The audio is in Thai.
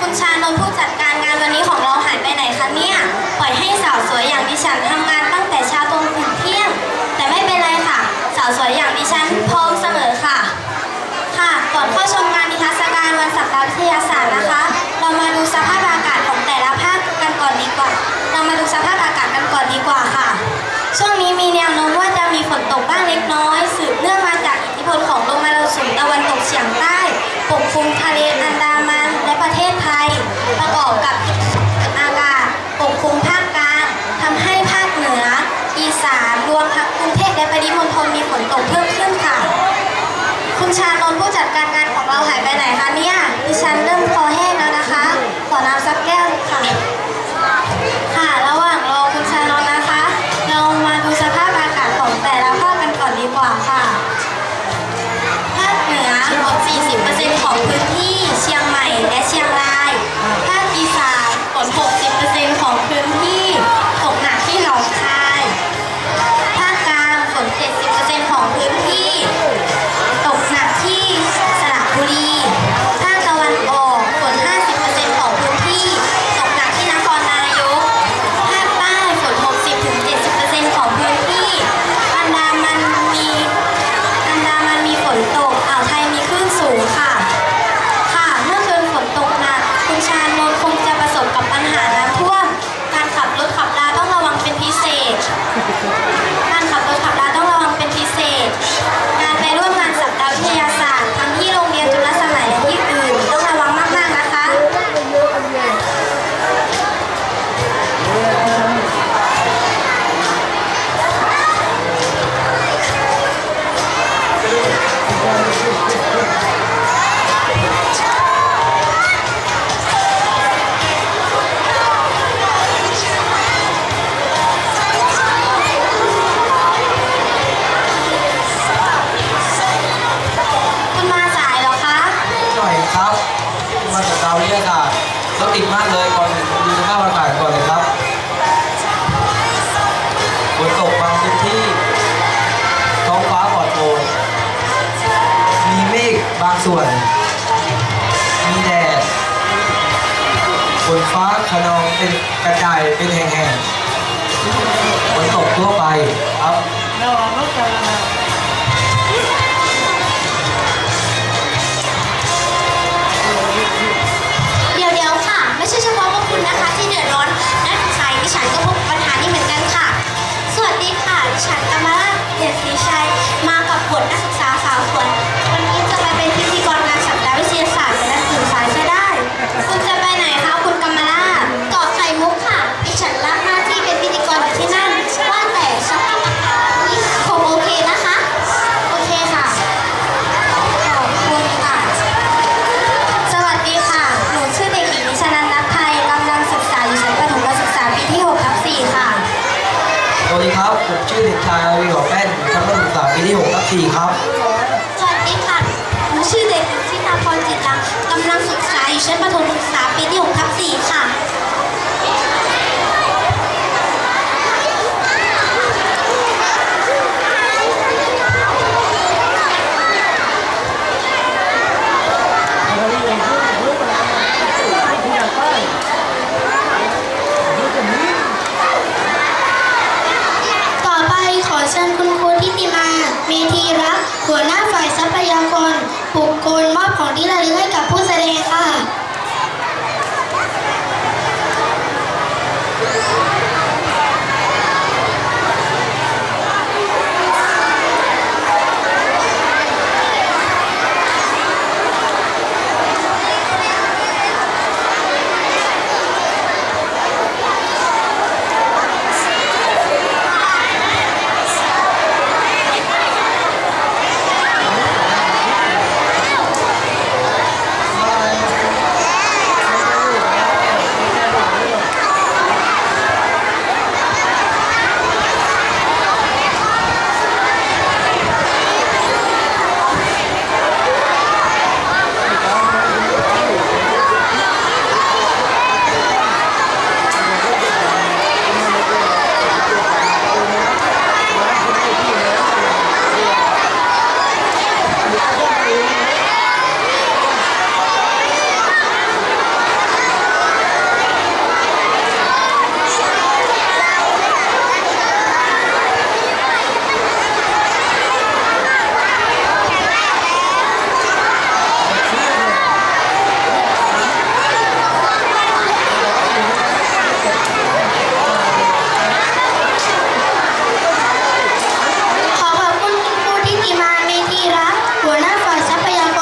คุณชานนท์ผู้จัดการงานวันนี้ของเราหายไปไหนคะเนี่ย ปล่อยให้สาวสวยอย่างดิฉันทำงานตั้งแต่เช้าตรงถึงเที่ยง แต่ไม่เป็นไรค่ะ สาวสวยอย่างดิฉันพร้อมเสมอค่ะ ค่ะ ก่อนเข้าชมงานนิทรรศการวันสัปดาห์วิทยาศาสตร์นะคะ เรามาดูสภาพอากาศของแต่ละภาคกันก่อนดีกว่า เรามาดูสภาพอากาศกันก่อนดีกว่าค่ะ ช่วงนี้มีแนวโน้มว่าจะมีฝนตก ชานนท์ผู้จัดการงานของเราหายไปไหนคะเนี่ยดิฉันเริ่ม รถติดมากเลยก่อนดูสภาพอากาศก่อนเลยครับฝนตกบางพื้นที่ ท้องฟ้าปลอดโปร่งมีเมฆบางส่วน มีแดดฝนฟ้าขนองเป็นกระจายเป็นแห่งๆฝนตกทั่วไปครับายอาวีหัวแป้นชั้นประถมศึกษาปีที่6ทับ4ครับ สวัสดีค่ะหนูชื่อเด็กหญิงชิตาพรจิตรังกำลังศึกษาอยู่ชั้นประถมศึกษา หัวหน้าฝ่ายทรัพยากรบุคคลมอบของที่ระลึกให้กับผู้แสดงค่ะ